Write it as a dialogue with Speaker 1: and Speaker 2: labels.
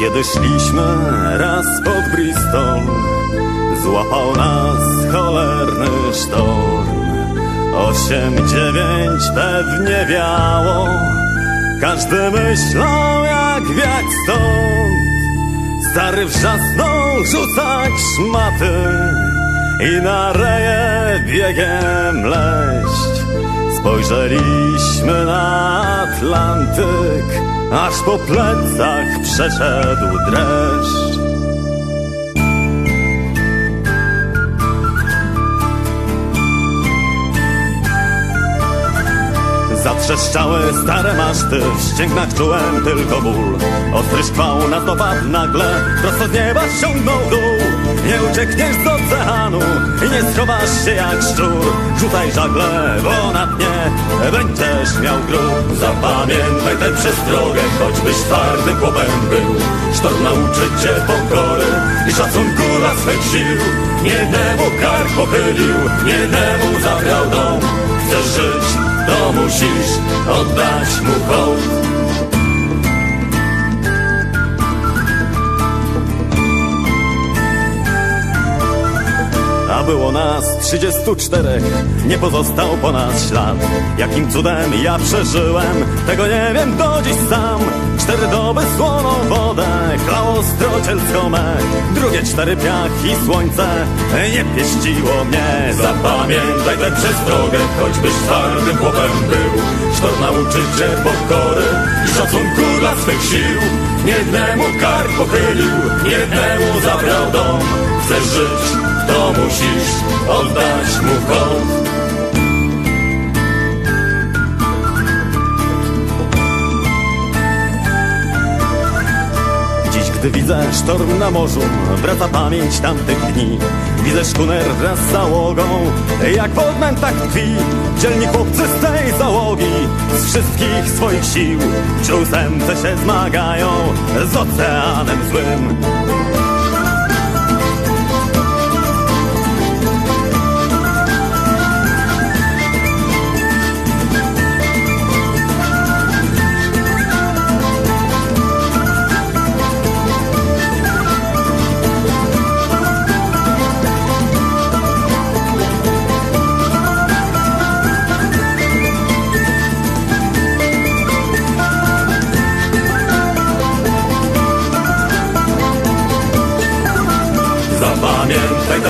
Speaker 1: Kiedy szliśmy raz pod Bristol, złapał nas cholerny sztorm. Osiem, dziewięć pewnie wiało, każdy myślał jak wiać stąd. Stary wrzasnął rzucać szmaty i na reje biegiem leść. Spojrzeliśmy na Atlantyk, aż po plecach przeszedł dreszcz. Zatrzeszczały stare maszty, w ścięgnach czułem tylko ból. Ostry szkwał nas dopadł nagle, prosto z nieba ściągnął dół. Nie uciekniesz z oceanu i nie schowasz się jak szczur. Rzucaj żagle, bo na dnie będziesz miał grób. Zapamiętaj tę przestrogę, choćbyś twardym chłopem był. Sztorm nauczy cię pokory i szacunku dla swych sił. Jednemu kark pochylił, jednemu zabrał dom. Chcesz żyć, to musisz oddać mu hołd. Było nas 34, nie pozostał po nas ślad. Jakim cudem ja przeżyłem, tego nie wiem do dziś sam. Cztery doby słoną wodę, chlało strocielską me. Drugie cztery piach i słońce, nie pieściło mnie. Zapamiętaj tę przestrogę, choćbyś twardym chłopem był. Sztorm nauczy cię pokory i szacunku dla swych sił. Jednemu kark pochylił, jednemu zabrał dom. Chcesz żyć, oddać mu hołd. Dziś, gdy widzę sztorm na morzu, wraca pamięć tamtych dni. Widzę szkuner wraz z załogą, jak w odmętach tkwi. Dzielni chłopcy z tej załogi, z wszystkich swoich sił, ósemce się zmagają z oceanem złym.